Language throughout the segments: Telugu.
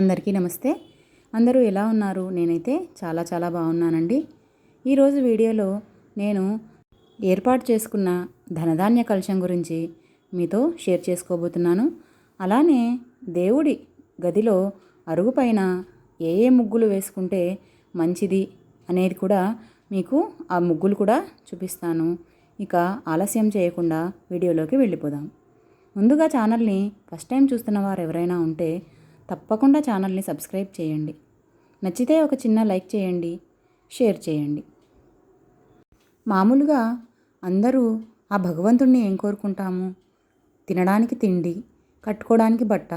అందరికీ నమస్తే. అందరూ ఎలా ఉన్నారు? నేనైతే చాలా చాలా బాగున్నానండి. ఈరోజు వీడియోలో నేను ఏర్పాటు చేసుకున్న ధనధాన్య కలశం గురించి మీతో షేర్ చేసుకోబోతున్నాను. అలానే దేవుడి గదిలో అరుగుపైన ఏ ఏ ముగ్గులు వేసుకుంటే మంచిది అనేది కూడా మీకు ఆ ముగ్గులు కూడా చూపిస్తాను. ఇక ఆలస్యం చేయకుండా వీడియోలోకి వెళ్ళిపోదాం. ముందుగా ఛానల్ని ఫస్ట్ టైం చూస్తున్న వారు ఎవరైనా ఉంటే తప్పకుండా ఛానల్ని సబ్స్క్రైబ్ చేయండి. నచ్చితే ఒక చిన్న లైక్ చేయండి షేర్ చేయండి. మామూలుగా అందరూ ఆ భగవంతుణ్ణి ఏం కోరుకుంటాము? తినడానికి తిండి కట్టుకోవడానికి బట్ట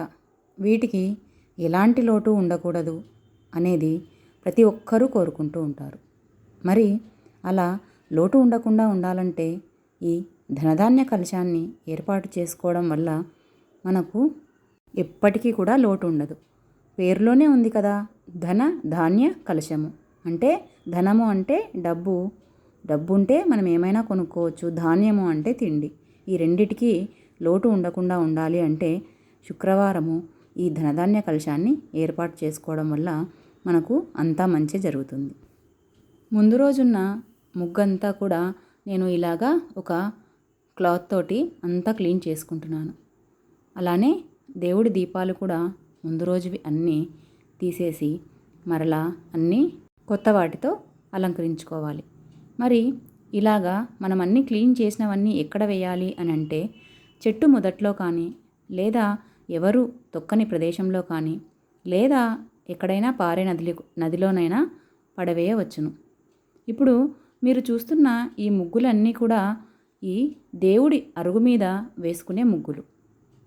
వీటికి ఎలాంటి లోటు ఉండకూడదు అనేది ప్రతి ఒక్కరూ కోరుకుంటూ ఉంటారు. మరి అలా లోటు ఉండకుండా ఉండాలంటే ఈ ధనధాన్య కలశాన్ని ఏర్పాటు చేసుకోవడం వల్ల మనకు ఎప్పటికీ కూడా లోటు ఉండదు పేరులోనే ఉంది కదా ధన ధాన్య కలశము. అంటే ధనము అంటే డబ్బు. డబ్బు ఉంటే మనం ఏమైనా కొనుక్కోవచ్చు ధాన్యము అంటే తిండి. ఈ రెండిటికి లోటు ఉండకుండా ఉండాలి అంటే శుక్రవారము ఈ ధనధాన్య కలశాన్ని ఏర్పాటు చేసుకోవడం వల్ల మనకు అంతా మంచి జరుగుతుంది. ముందు రోజున్న ముగ్గంతా కూడా నేను ఇలాగా ఒక క్లాత్ తోటి అంతా క్లీన్ చేసుకుంటున్నాను. అలానే దేవుడి దీపాలు కూడా ముందు రోజువి అన్నీ తీసేసి మరలా అన్నీ కొత్త వాటితో అలంకరించుకోవాలి. మరి ఇలాగా మనం అన్నీ క్లీన్ చేసినవన్నీ ఎక్కడ వేయాలి అని అంటే చెట్టు మొదట్లో కానీ లేదా ఎవరు తొక్కని ప్రదేశంలో కానీ లేదా ఎక్కడైనా పారే నదిలో నదిలోనైనా పడవేయవచ్చును. ఇప్పుడు మీరు చూస్తున్న ఈ ముగ్గులన్నీ కూడా ఈ దేవుడి అరుగు మీద వేసుకునే ముగ్గులు.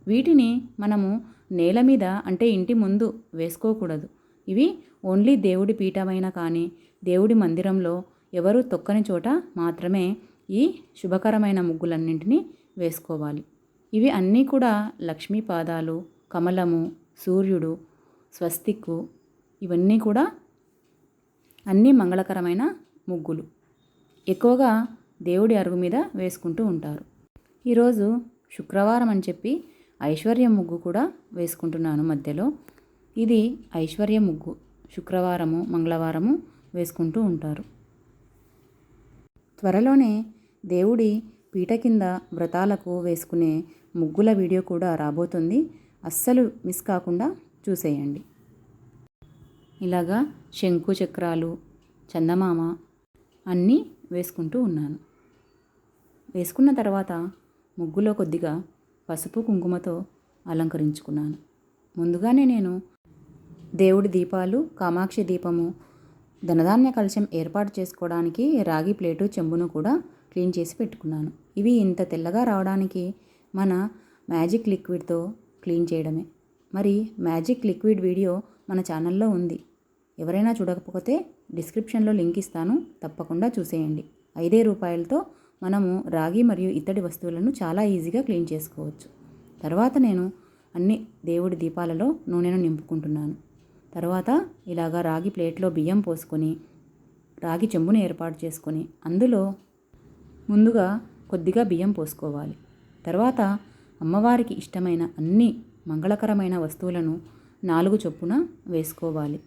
వీటిని మనము నేల మీద అంటే ఇంటి ముందు వేసుకోకూడదు. ఇవి ఓన్లీ దేవుడి పీఠమైన కానీ దేవుడి మందిరంలో ఎవరు తొక్కని చోట మాత్రమే ఈ శుభకరమైన ముగ్గులన్నింటినీ వేసుకోవాలి. ఇవి అన్నీ కూడా లక్ష్మీ పాదాలు కమలము సూర్యుడు స్వస్తిక్కు ఇవన్నీ కూడా అన్నీ మంగళకరమైన ముగ్గులు. ఎక్కువగా దేవుడి అరుగు మీద వేసుకుంటూ ఉంటారు. ఈరోజు శుక్రవారం అని చెప్పి ఐశ్వర్య ముగ్గు కూడా వేసుకుంటున్నాను మధ్యలో. ఇది ఐశ్వర్య ముగ్గు. శుక్రవారము మంగళవారము వేసుకుంటూ ఉంటారు. త్వరలోనే దేవుడి పీట కింద వ్రతాలకు వేసుకునే ముగ్గుల వీడియో కూడా రాబోతుంది. అస్సలు మిస్ కాకుండా చూసేయండి. ఇలాగా శంకు చక్రాలు చందమామ అన్నీ వేసుకుంటూ ఉన్నాను. వేసుకున్న తర్వాత ముగ్గులో కొద్దిగా పసుపు కుంకుమతో అలంకరించుకున్నాను. ముందుగానే నేను దేవుడి దీపాలు కామాక్షి దీపము ధనధాన్య కలశం ఏర్పాటు చేసుకోవడానికి రాగి ప్లేటు చెంబును కూడా క్లీన్ చేసి పెట్టుకున్నాను. ఇవి ఇంత తెల్లగా రావడానికి మన మ్యాజిక్ లిక్విడ్తో క్లీన్ చేయడమే. మరి మ్యాజిక్ లిక్విడ్ వీడియో మన ఛానల్లో ఉంది. ఎవరైనా చూడకపోతే డిస్క్రిప్షన్లో లింక్ ఇస్తాను. తప్పకుండా చూసేయండి. ఐదే రూపాయలతో మనము రాగి మరియు ఇత్తడి వస్తువులను చాలా ఈజీగా క్లీన్ చేసుకోవచ్చు. తర్వాత నేను అన్ని దేవుడి దీపాలలో నూనెను నింపుకుంటున్నాను. తర్వాత ఇలాగా రాగి ప్లేట్లో బియ్యం పోసుకొని రాగి చెంబుని ఏర్పాటు చేసుకొని అందులో ముందుగా కొద్దిగా బియ్యం పోసుకోవాలి. తర్వాత అమ్మవారికి ఇష్టమైన అన్ని మంగళకరమైన వస్తువులను నాలుగు చొప్పున వేసుకోవాలి.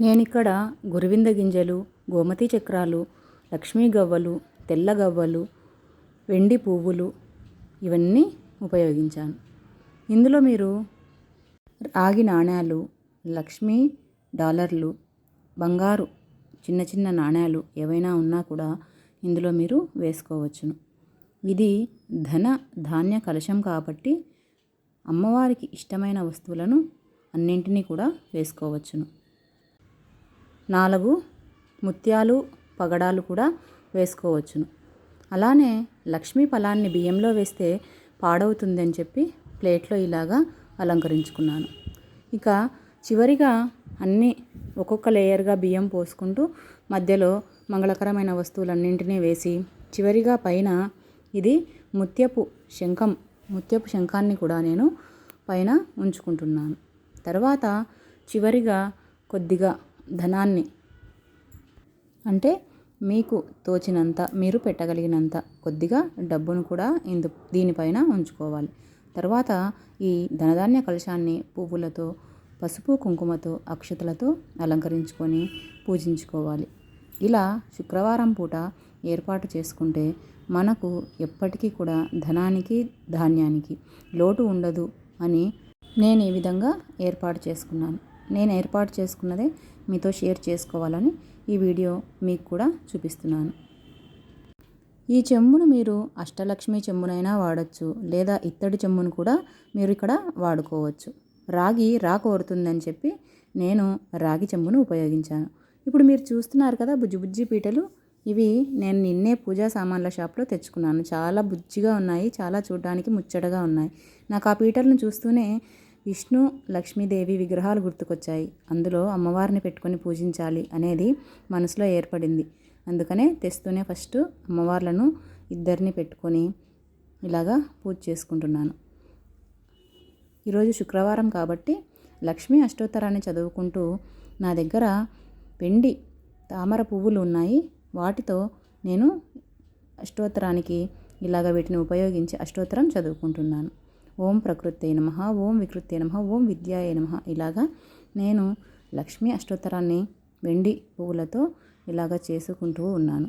నేనిక్కడ గురువింద గింజలు గోమతి చక్రాలు లక్ష్మీ గవ్వలు తెల్లగవ్వలు వెండి పువ్వులు ఇవన్నీ ఉపయోగించాను. ఇందులో మీరు రాగి నాణ్యాలు లక్ష్మీ డాలర్లు బంగారు చిన్న చిన్న నాణ్యాలు ఏవైనా ఉన్నా కూడా ఇందులో మీరు వేసుకోవచ్చును. ఇది ధన ధాన్య కలశం కాబట్టి అమ్మవారికి ఇష్టమైన వస్తువులను అన్నింటినీ కూడా వేసుకోవచ్చును. నాలుగు ముత్యాలు పగడాలు కూడా వేసుకోవచ్చును. అలానే లక్ష్మీ ఫలాన్ని బియ్యంలో వేస్తే పాడవుతుందని చెప్పి ప్లేట్లో ఇలాగా అలంకరించుకున్నాను. ఇక చివరిగా అన్నీ ఒక్కొక్క లేయర్గా బియ్యం పోసుకుంటూ మధ్యలో మంగళకరమైన వస్తువులన్నింటినీ వేసి చివరిగా పైన ఇది ముత్యపు శంఖం ముత్యపు శంఖాన్ని కూడా నేను పైన ఉంచుకుంటున్నాను. తర్వాత చివరిగా కొద్దిగా ధనాన్ని అంటే మీకు తోచినంత మీరు పెట్టగలిగినంత కొద్దిగా డబ్బును కూడా ఇందు దీనిపైన ఉంచుకోవాలి. తర్వాత ఈ ధనధాన్య కలశాన్ని పువ్వులతో పసుపు కుంకుమతో అక్షతలతో అలంకరించుకొని పూజించుకోవాలి. ఇలా శుక్రవారం పూట ఏర్పాటు చేసుకుంటే మనకు ఎప్పటికీ కూడా ధనానికి ధాన్యానికి లోటు ఉండదు అని నేను ఈ విధంగా ఏర్పాటు చేసుకున్నాను. నేను ఏర్పాటు చేసుకున్నదే మీతో షేర్ చేసుకోవాలని ఈ వీడియో మీకు కూడా చూపిస్తున్నాను. ఈ చెంబును మీరు అష్టలక్ష్మి చెంబునైనా వాడచ్చు లేదా ఇత్తడి చెంబును కూడా మీరు ఇక్కడ వాడుకోవచ్చు. రాగి రా కోరుతుందని చెప్పి నేను రాగి చెంబును ఉపయోగించాను. ఇప్పుడు మీరు చూస్తున్నారు కదా బుజ్జి బుజ్జి పీటలు ఇవి నేను నిన్నే పూజా సామాన్ల షాప్లో తెచ్చుకున్నాను. చాలా బుజ్జిగా ఉన్నాయి చాలా చూడడానికి ముచ్చటగా ఉన్నాయి. నాకు ఆ పీటలను చూస్తూనే విష్ణు లక్ష్మీదేవి విగ్రహాలు గుర్తుకొచ్చాయి. అందులో అమ్మవారిని పెట్టుకొని పూజించాలి అనేది మనసులో ఏర్పడింది. అందుకనే తెస్తూనే ఫస్ట్ అమ్మవార్లను ఇద్దరిని పెట్టుకొని ఇలాగా పూజ చేసుకుంటున్నాను. ఈరోజు శుక్రవారం కాబట్టి లక్ష్మీ అష్టోత్తరాన్ని చదువుకుంటూ నా దగ్గర పిండి తామర పువ్వులు ఉన్నాయి. వాటితో నేను అష్టోత్తరానికి ఇలాగ వీటిని ఉపయోగించి అష్టోత్తరం చదువుకుంటున్నాను. ఓం ప్రకృతే నమ ఓం వికృతే నమ ఓం విద్యాయ నమ. ఇలాగా నేను లక్ష్మీ అష్టోత్తరాన్ని వెండి పువ్వులతో ఇలాగ చేసుకుంటూ ఉన్నాను.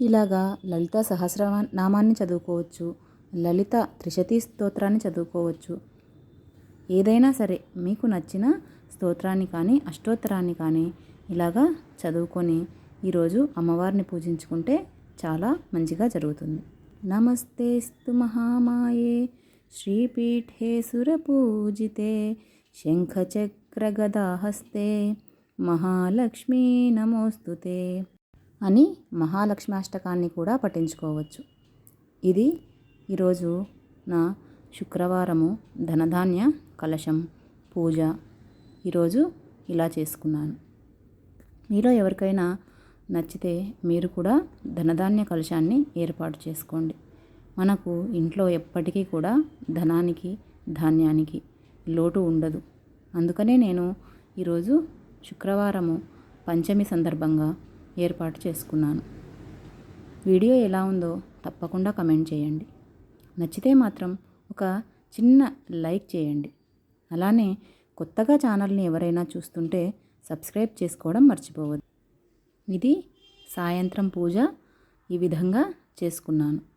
ఇలాగా లలిత సహస్ర నామాన్ని చదువుకోవచ్చు లలిత త్రిశతీ స్తోత్రాన్ని చదువుకోవచ్చు. ఏదైనా సరే మీకు నచ్చిన స్తోత్రాన్ని కానీ అష్టోత్తరాన్ని కానీ ఇలాగా చదువుకొని ఈరోజు అమ్మవారిని పూజించుకుంటే చాలా మంచిగా జరుగుతుంది. నమస్తేస్తు మహామాయే. శ్రీపీఠే సురపూజితే శంఖచక్రగదాహస్తే మహాలక్ష్మీ నమోస్తుతే అని మహాలక్ష్మి అష్టకాన్ని కూడా పఠించుకోవచ్చు. ఇది ఈరోజు నా శుక్రవారము ధనధాన్య కలశం పూజ ఈరోజు ఇలా చేసుకున్నాను. మీలో ఎవరికైనా నచ్చితే మీరు కూడా ధనధాన్య కలశాన్ని ఏర్పాటు చేసుకోండి. మనకు ఇంట్లో ఎప్పటికీ కూడా ధనానికి ధాన్యానికి లోటు ఉండదు. అందుకనే నేను ఈరోజు శుక్రవారము పంచమి సందర్భంగా ఏర్పాటు చేసుకున్నాను. వీడియో ఎలా ఉందో తప్పకుండా కమెంట్ చేయండి. నచ్చితే మాత్రం ఒక చిన్న లైక్ చేయండి. అలానే కొత్తగా ఛానల్ని ఎవరైనా చూస్తుంటే సబ్స్క్రైబ్ చేసుకోవడం మర్చిపోవద్దు. ఇది సాయంత్రం పూజ ఈ విధంగా చేసుకున్నాను.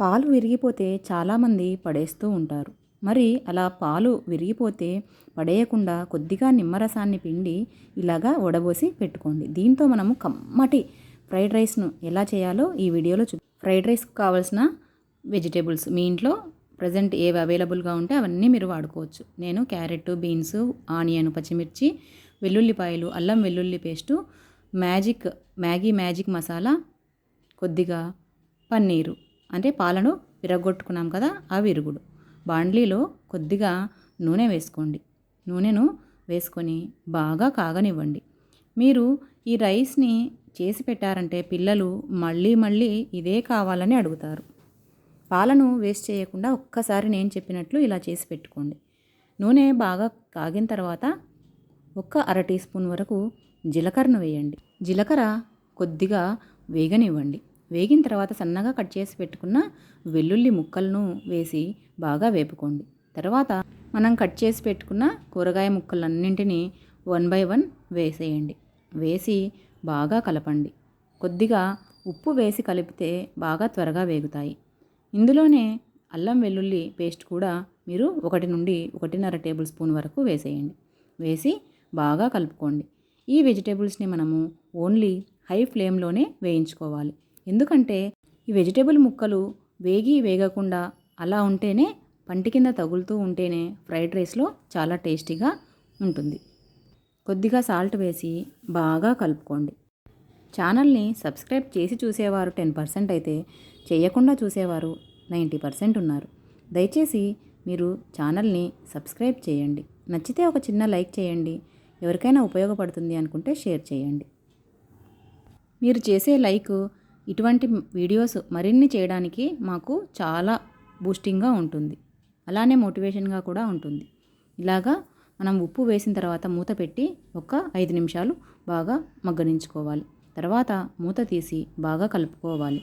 పాలు విరిగిపోతే చాలామంది పడేస్తూ ఉంటారు. మరి అలా పాలు విరిగిపోతే పడేయకుండా కొద్దిగా నిమ్మరసాన్ని పిండి ఇలాగా వడబోసి పెట్టుకోండి. దీంతో మనము కమ్మటి ఫ్రైడ్ రైస్ను ఎలా చేయాలో ఈ వీడియోలో చూ ఫ్రైడ్ రైస్కి కావాల్సిన వెజిటేబుల్స్ మీ ఇంట్లో ప్రజెంట్ ఏవి అవైలబుల్గా ఉంటే అవన్నీ మీరు వాడుకోవచ్చు. నేను క్యారెట్ బీన్స్ ఆనియన్ పచ్చిమిర్చి వెల్లుల్లిపాయలు అల్లం వెల్లుల్లి paste magic Maggi magic masala కొద్దిగా పన్నీరు. అంటే పాలను విరగొట్టుకున్నాం కదా ఆ విరుగుడు. బాండ్లీలో కొద్దిగా నూనె వేసుకోండి. నూనెను వేసుకొని బాగా కాగనివ్వండి. మీరు ఈ రైస్ని చేసి పెట్టారంటే పిల్లలు మళ్ళీ మళ్ళీ ఇదే కావాలని అడుగుతారు. పాలను వేస్ట్ చేయకుండా ఒక్కసారి నేను చెప్పినట్లు ఇలా చేసి పెట్టుకోండి. నూనె బాగా కాగిన తర్వాత ఒక్క అర టీ స్పూన్ వరకు జీలకర్రను వేయండి. జీలకర్ర కొద్దిగా వేగనివ్వండి. వేగిన తర్వాత సన్నగా కట్ చేసి పెట్టుకున్న వెల్లుల్లి ముక్కలను వేసి బాగా వేపుకోండి. తర్వాత మనం కట్ చేసి పెట్టుకున్న కూరగాయ ముక్కలన్నింటినీ వన్ బై వన్ వేసేయండి. వేసి బాగా కలపండి. కొద్దిగా ఉప్పు వేసి కలిపితే బాగా త్వరగా వేగుతాయి. ఇందులోనే అల్లం వెల్లుల్లి పేస్ట్ కూడా మీరు ఒకటి నుండి ఒకటిన్నర టేబుల్ స్పూన్ వరకు వేసేయండి. వేసి బాగా కలుపుకోండి. ఈ వెజిటేబుల్స్ని మనము ఓన్లీ హై ఫ్లేమ్లోనే వేయించుకోవాలి. ఎందుకంటే ఈ వెజిటేబుల్ ముక్కలు వేగి వేగకుండా అలా ఉంటేనే పంటి కింద తగులుతూ ఉంటేనే ఫ్రైడ్ రైస్లో చాలా టేస్టీగా ఉంటుంది. కొద్దిగా సాల్ట్ వేసి బాగా కలుపుకోండి. ఛానల్ని సబ్స్క్రైబ్ చేసి చూసేవారు టెన్ పర్సెంట్ అయితే చేయకుండా చూసేవారు నైంటీ పర్సెంట్ ఉన్నారు. దయచేసి మీరు ఛానల్ని సబ్స్క్రైబ్ చేయండి. నచ్చితే ఒక చిన్న లైక్ చేయండి. ఎవరికైనా ఉపయోగపడుతుంది అనుకుంటే షేర్ చేయండి. మీరు చేసే లైక్ ఇటువంటి వీడియోస్ మరిన్ని చేయడానికి మాకు చాలా బూస్టింగ్గా ఉంటుంది. అలానే మోటివేషన్గా కూడా ఉంటుంది. ఇలాగా మనం ఉప్పు వేసిన తర్వాత మూత పెట్టి ఒక ఐదు నిమిషాలు బాగా మగ్గనించుకోవాలి. తర్వాత మూత తీసి బాగా కలుపుకోవాలి.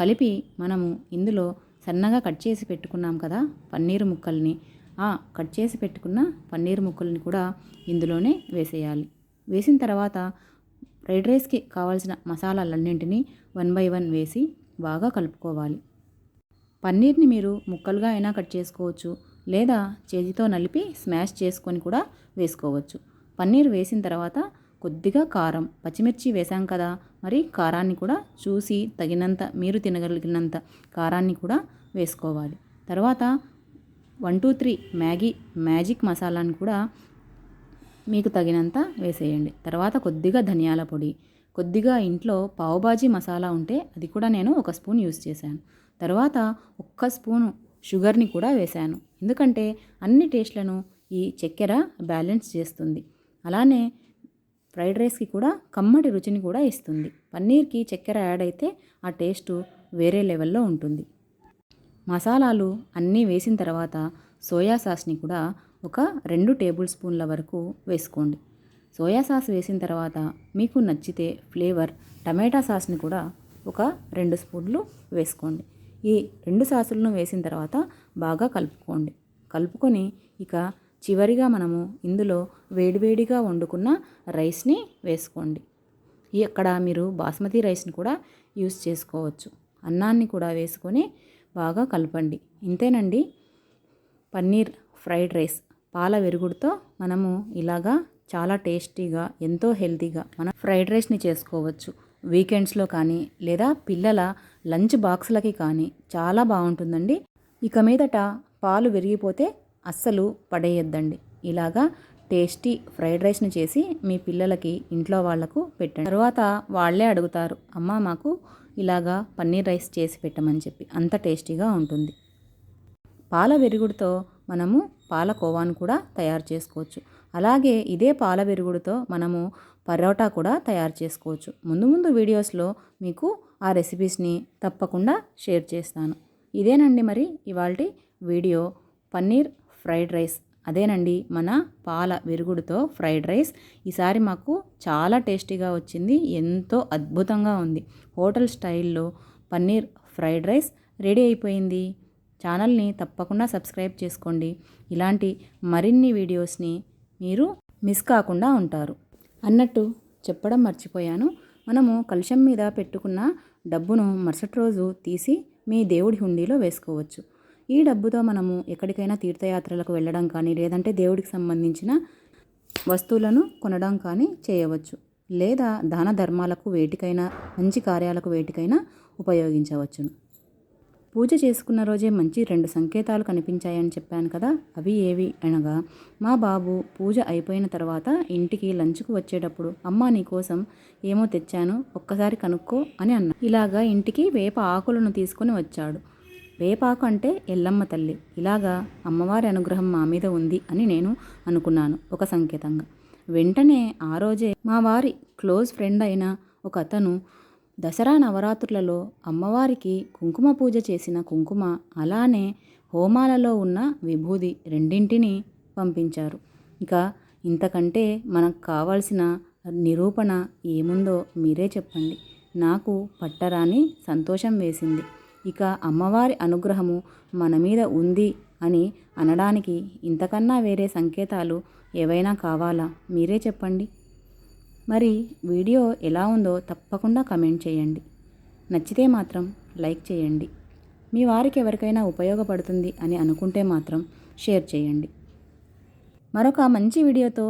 కలిపి మనము ఇందులో సన్నగా కట్ చేసి పెట్టుకున్నాం కదా పన్నీరు ముక్కల్ని ఆ కట్ చేసి పెట్టుకున్న పన్నీర్ ముక్కల్ని కూడా ఇందులోనే వేసేయాలి. వేసిన తర్వాత ఫ్రైడ్ రైస్కి కావాల్సిన మసాలాలన్నింటినీ వన్ బై వన్ వేసి బాగా కలుపుకోవాలి. పన్నీర్ని మీరు ముక్కలుగా అయినా కట్ చేసుకోవచ్చు లేదా చేతితో నలిపి స్మాష్ చేసుకొని కూడా వేసుకోవచ్చు. పన్నీర్ వేసిన తర్వాత కొద్దిగా కారం పచ్చిమిర్చి వేసాం కదా మరి కారాన్ని కూడా చూసి తగినంత మీరు తినగలిగినంత కారాన్ని కూడా వేసుకోవాలి. తర్వాత one two three Maggi magic మసాలాని కూడా మీకు తగినంత వేసేయండి. తర్వాత కొద్దిగా ధనియాల పొడి. కొద్దిగా ఇంట్లో పావుబాజీ మసాలా ఉంటే అది కూడా నేను ఒక స్పూన్ యూస్ చేశాను. తర్వాత ఒక్క స్పూను షుగర్ని కూడా వేశాను. ఎందుకంటే అన్ని టేస్ట్లను ఈ చక్కెర బ్యాలెన్స్ చేస్తుంది. అలానే ఫ్రైడ్ రైస్కి కూడా కమ్మటి రుచిని కూడా ఇస్తుంది. పన్నీర్కి చక్కెర యాడ్ అయితే ఆ టేస్ట్ వేరే లెవెల్లో ఉంటుంది. మసాలాలు అన్నీ వేసిన తర్వాత సోయా సాస్ని కూడా ఒక రెండు టేబుల్ స్పూన్ల వరకు వేసుకోండి. సోయా సాస్ వేసిన తర్వాత మీకు నచ్చితే ఫ్లేవర్ టమాటా సాస్ని కూడా ఒక రెండు స్పూన్లు వేసుకోండి. ఈ రెండు సాసులను వేసిన తర్వాత బాగా కలుపుకోండి. కలుపుకొని ఇక చివరిగా మనము ఇందులో వేడివేడిగా వండుకున్న రైస్ని వేసుకోండి. ఇక్కడ మీరు బాస్మతి రైస్ని కూడా యూస్ చేసుకోవచ్చు. అన్నాన్ని కూడా వేసుకొని బాగా కలపండి. ఇంతేనండి పన్నీర్ ఫ్రైడ్ రైస్. పాల వెరుగుడుతో మనము ఇలాగా చాలా టేస్టీగా ఎంతో హెల్తీగా మనం ఫ్రైడ్ రైస్ని చేసుకోవచ్చు. వీకెండ్స్లో కానీ లేదా పిల్లల లంచ్ బాక్స్లకి కానీ చాలా బాగుంటుందండి. ఇక మీదట పాలు విరిగిపోతే అస్సలు పడేయద్దండి. ఇలాగా టేస్టీ ఫ్రైడ్ రైస్ని చేసి మీ పిల్లలకి ఇంట్లో వాళ్ళకు పెట్టండి. తర్వాత వాళ్ళే అడుగుతారు అమ్మ మాకు ఇలాగా పన్నీర్ రైస్ చేసి పెట్టమని చెప్పి. అంత టేస్టీగా ఉంటుంది. పాల విరుగుడుతో మనము పాలకోవాను కూడా తయారు చేసుకోవచ్చు. అలాగే ఇదే పాల విరుగుడుతో మనము పరోటా కూడా తయారు చేసుకోవచ్చు. ముందు ముందు వీడియోస్లో మీకు ఆ రెసిపీస్ని తప్పకుండా షేర్ చేస్తాను. ఇదేనండి మరి ఇవాళ వీడియో. Paneer fried rice. అదేనండి మన పాల విరుగుడుతో ఫ్రైడ్ రైస్. ఈసారి మాకు చాలా టేస్టీగా వచ్చింది. ఎంతో అద్భుతంగా ఉంది. హోటల్ స్టైల్లో పన్నీర్ ఫ్రైడ్ రైస్ రెడీ అయిపోయింది. ఛానల్ని తప్పకుండా సబ్స్క్రైబ్ చేసుకోండి. ఇలాంటి మరిన్ని వీడియోస్ని మీరు మిస్ కాకుండా ఉంటారు. అన్నట్టు చెప్పడం మర్చిపోయాను. మనము కలుషం మీద పెట్టుకున్న డబ్బును మరుసటి రోజు తీసి మీ దేవుడి హుండీలో వేసుకోవచ్చు. ఈ డబ్బుతో మనము ఎక్కడికైనా తీర్థయాత్రలకు వెళ్ళడం కానీ లేదంటే దేవుడికి సంబంధించిన వస్తువులను కొనడం కానీ చేయవచ్చు. లేదా దాన ధర్మాలకు వేటికైనా మంచి కార్యాలకు వేటికైనా ఉపయోగించవచ్చును. పూజ చేసుకున్న రోజే మంచి రెండు సంకేతాలు కనిపించాయని చెప్పాను కదా అవి ఏవి? అనగా మా బాబు పూజ అయిపోయిన తర్వాత ఇంటికి లంచ్కు వచ్చేటప్పుడు అమ్మ నీకోసం ఏమో తెచ్చాను ఒక్కసారి కనుక్కో అని అన్న. ఇలాగా ఇంటికి వేప ఆకులను తీసుకుని వచ్చాడు. వేపాకు అంటే ఎల్లమ్మ తల్లి. ఇలాగా అమ్మవారి అనుగ్రహం మా మీద ఉంది అని నేను అనుకున్నాను ఒక సంకేతంగా. వెంటనే ఆ రోజే మా వారి క్లోజ్ ఫ్రెండ్ అయిన ఒక అతను దసరా నవరాత్రులలో అమ్మవారికి కుంకుమ పూజ చేసిన కుంకుమ అలానే హోమాలలో ఉన్న విభూది రెండింటిని పంపించారు. ఇక ఇంతకంటే మనకు కావాల్సిన నిరూపణ ఏముందో మీరే చెప్పండి. నాకు పట్టరాని సంతోషం వేసింది. ఇక అమ్మవారి అనుగ్రహము మన మీద ఉంది అని అనడానికి ఇంతకన్నా వేరే సంకేతాలు ఏవైనా కావాలా? మీరే చెప్పండి. మరి వీడియో ఎలా ఉందో తప్పకుండా కమెంట్ చేయండి. నచ్చితే మాత్రం లైక్ చేయండి. మీ వారికి ఎవరికైనా ఉపయోగపడుతుంది అని అనుకుంటే మాత్రం షేర్ చేయండి. మరొక మంచి వీడియోతో